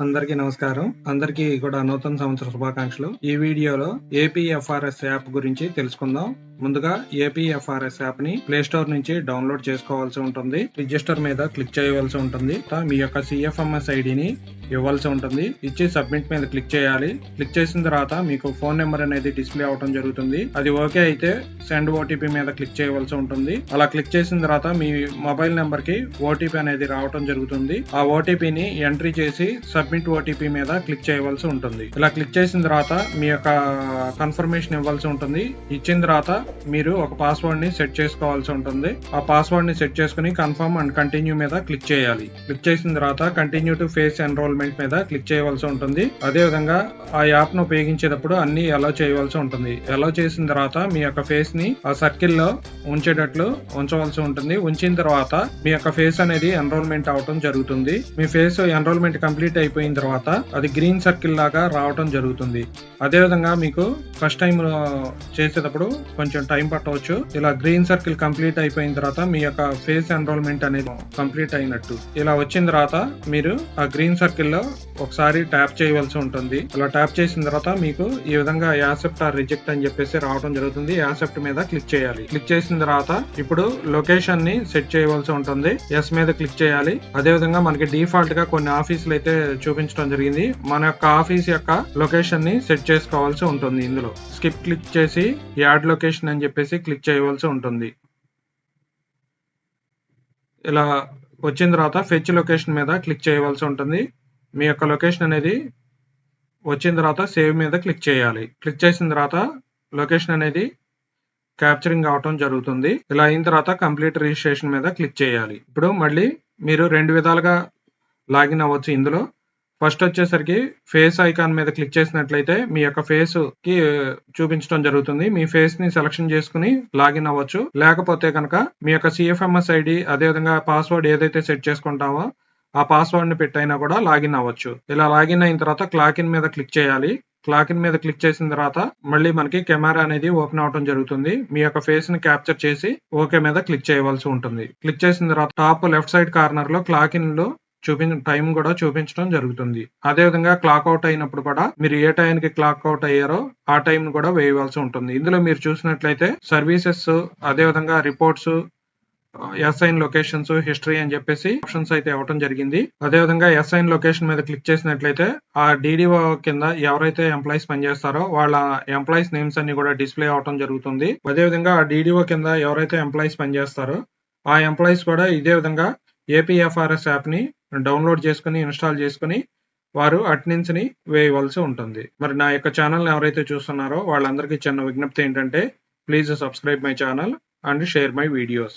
అందరికీ నమస్కారం. అందరికీ కూడా నూతన సంవత్సర శుభాకాంక్షలు. ఈ వీడియోలో ఏపీఎఫ్ఆర్ఎస్ యాప్ గురించి తెలుసుకుందాం. ముందుగా ఏపీఎఫ్ఆర్ఎస్ యాప్ని ప్లే స్టోర్ నుంచి డౌన్లోడ్ చేసుకోవాల్సి ఉంటుంది. రిజిస్టర్ మీద క్లిక్ చేయవలసి ఉంటుంది. మీ యొక్క సిఎఫ్ఎంఎస్ ఐడిని ఇవ్వాల్సి ఉంటుంది. ఇచ్చి సబ్మిట్ మీద క్లిక్ చేయాలి. క్లిక్ చేసిన తర్వాత మీకు ఫోన్ నెంబర్ అనేది డిస్ప్లే అవడం జరుగుతుంది. అది ఓకే అయితే సెండ్ ఓటీపీ మీద క్లిక్ చేయవలసి ఉంటుంది. అలా క్లిక్ చేసిన తర్వాత మీ మొబైల్ నెంబర్కి ఓటీపీ అనేది రావటం జరుగుతుంది. ఆ ఓటీపీని ఎంట్రీ చేసి సబ్మిట్ ఓటీపీ మీద క్లిక్ చేయవలసి ఉంటుంది. ఇలా క్లిక్ చేసిన తర్వాత మీ యొక్క కన్ఫర్మేషన్ ఇవ్వాల్సి ఉంటుంది. ఇచ్చిన తర్వాత మీరు ఒక పాస్వర్డ్ని సెట్ చేసుకోవాల్సి ఉంటుంది. ఆ పాస్వర్డ్ని సెట్ చేసుకుని కన్ఫర్మ్ అండ్ కంటిన్యూ మీద క్లిక్ చేయాలి. క్లిక్ చేసిన తర్వాత continue to face enrol enrolment మీద క్లిక్ చేయవలసి ఉంటుంది. అదే విధంగా ఆ యాప్ను ఉపయోగించేటప్పుడు అన్ని అలో చేయవలసి ఉంటుంది. అలో చేసిన తర్వాత మీ యొక్క ఫేస్ని ఆ సర్కిల్లో ఉంచేటట్లు ఉంచవలసి ఉంటుంది. ఉంచిన తర్వాత మీ యొక్క ఫేస్ అనేది ఎన్రోల్మెంట్ అవటం జరుగుతుంది. మీ ఫేస్ ఎన్రోల్మెంట్ కంప్లీట్ అయిపోయిన తర్వాత అది గ్రీన్ సర్కిల్ లాగా రావటం జరుగుతుంది. అదే విధంగా మీకు ఫస్ట్ టైం చేసేటప్పుడు కొంచెం టైం పట్టవచ్చు. ఇలా గ్రీన్ సర్కిల్ కంప్లీట్ అయిపోయిన తర్వాత మీ యొక్క ఫేస్ ఎన్రోల్మెంట్ అనేది కంప్లీట్ అయినట్టు. ఇలా వచ్చిన తర్వాత మీరు ఆ గ్రీన్ సర్కిల్ లో ఒకసారి ట్యాప్ చేయవలసి ఉంటుంది. అలా ట్యాప్ చేసిన తర్వాత మీకు ఈ విధంగా యాసెప్ట్ ఆర్ రిజెక్ట్ అని చెప్పేసి రావడం జరుగుతుంది. యాసెప్ట్ మీద క్లిక్ చేయాలి. క్లిక్ చేసిన తర్వాత ఇప్పుడు లొకేషన్ని సెట్ చేయవలసి ఉంటుంది. ఎస్ మీద క్లిక్ చేయాలి. అదే విధంగా మనకి డిఫాల్ట్గా కొన్ని ఆఫీసులు అయితే చూపించడం జరిగింది. మన యొక్క ఆఫీస్ యొక్క లొకేషన్ని సెట్ చేసుకోవాల్సి ఉంటుంది ఇందులో. స్కిప్ క్లిక్ చేసి యాడ్ లొకేషన్ అని చెప్పేసి క్లిక్ చేయవలసి ఉంటుంది. ఇలా వచ్చిన తర్వాత ఫెచ్ లొకేషన్ మీద క్లిక్ చేయవలసి ఉంటుంది. మీ యొక్క లొకేషన్ అనేది వచ్చిన తర్వాత సేవ్ మీద క్లిక్ చేయాలి. క్లిక్ చేసిన తర్వాత లొకేషన్ అనేది క్యాప్చరింగ్ అవటం జరుగుతుంది. ఇలా అయిన తర్వాత కంప్లీట్ రిజిస్ట్రేషన్ మీద క్లిక్ చేయాలి. ఇప్పుడు మళ్ళీ మీరు రెండు విధాలుగా లాగిన్ అవ్వచ్చు ఇందులో. ఫస్ట్ వచ్చేసరికి ఫేస్ ఐకాన్ మీద క్లిక్ చేసినట్లయితే మీ యొక్క ఫేస్కి చూపించడం జరుగుతుంది. మీ ఫేస్ని సెలక్షన్ చేసుకుని లాగిన్ అవ్వచ్చు. లేకపోతే కనుక మీ యొక్క సిఎఫ్ఎంఎస్ ఐడి అదేవిధంగా పాస్వర్డ్ ఏదైతే సెట్ చేసుకుంటామో ఆ పాస్వర్డ్ని పెట్టైనా కూడా లాగిన్ అవ్వచ్చు. ఇలా లాగిన్ అయిన తర్వాత క్లాక్ ఇన్ మీద క్లిక్ చేయాలి. క్లాక్ ఇన్ మీద క్లిక్ చేసిన తర్వాత మళ్ళీ మనకి కెమెరా అనేది ఓపెన్ అవడం జరుగుతుంది. మీ యొక్క ఫేస్ని క్యాప్చర్ చేసి ఓకే మీద క్లిక్ చేయవలసి ఉంటుంది. క్లిక్ చేసిన తర్వాత టాప్ లెఫ్ట్ సైడ్ కార్నర్లో క్లాక్ ఇన్లో చూపించ టైం కూడా చూపించడం జరుగుతుంది. అదే విధంగా క్లాక్ అవుట్ అయినప్పుడు కూడా మీరు ఏ టైంకి క్లాక్ అవుట్ అయ్యారో ఆ టైం కూడా వేయవలసి ఉంటుంది. ఇందులో మీరు చూసినట్లయితే సర్వీసెస్ అదే విధంగా రిపోర్ట్స్ ఎస్ఐన్ లొకేషన్స్ హిస్టరీ అని చెప్పేసి ఆప్షన్స్ అయితే ఇవ్వడం జరిగింది. అదే విధంగా ఎస్ఐన్ లొకేషన్ మీద క్లిక్ చేసినట్లయితే ఆ డిడిఓ కింద ఎవరైతే ఎంప్లాయీస్ పనిచేస్తారో వాళ్ళ ఎంప్లాయీస్ నేమ్స్ అన్ని కూడా డిస్ప్లే అవడం జరుగుతుంది. అదే విధంగా ఆ డిడిఓ కింద ఎవరైతే ఎంప్లాయీస్ పనిచేస్తారో ఆ ఎంప్లాయీస్ కూడా ఇదే విధంగా ఏపీఎఫ్ఆర్ఎస్ యాప్ని డౌన్లోడ్ చేసుకుని ఇన్స్టాల్ చేసుకుని వారు అటెండెన్స్ వేయవలసి ఉంటుంది. మరి నా యొక్క ఛానల్ ఎవరైతే చూస్తున్నారో వాళ్ళందరికీ చిన్న విజ్ఞప్తి ఏంటంటే please subscribe my channel and share my videos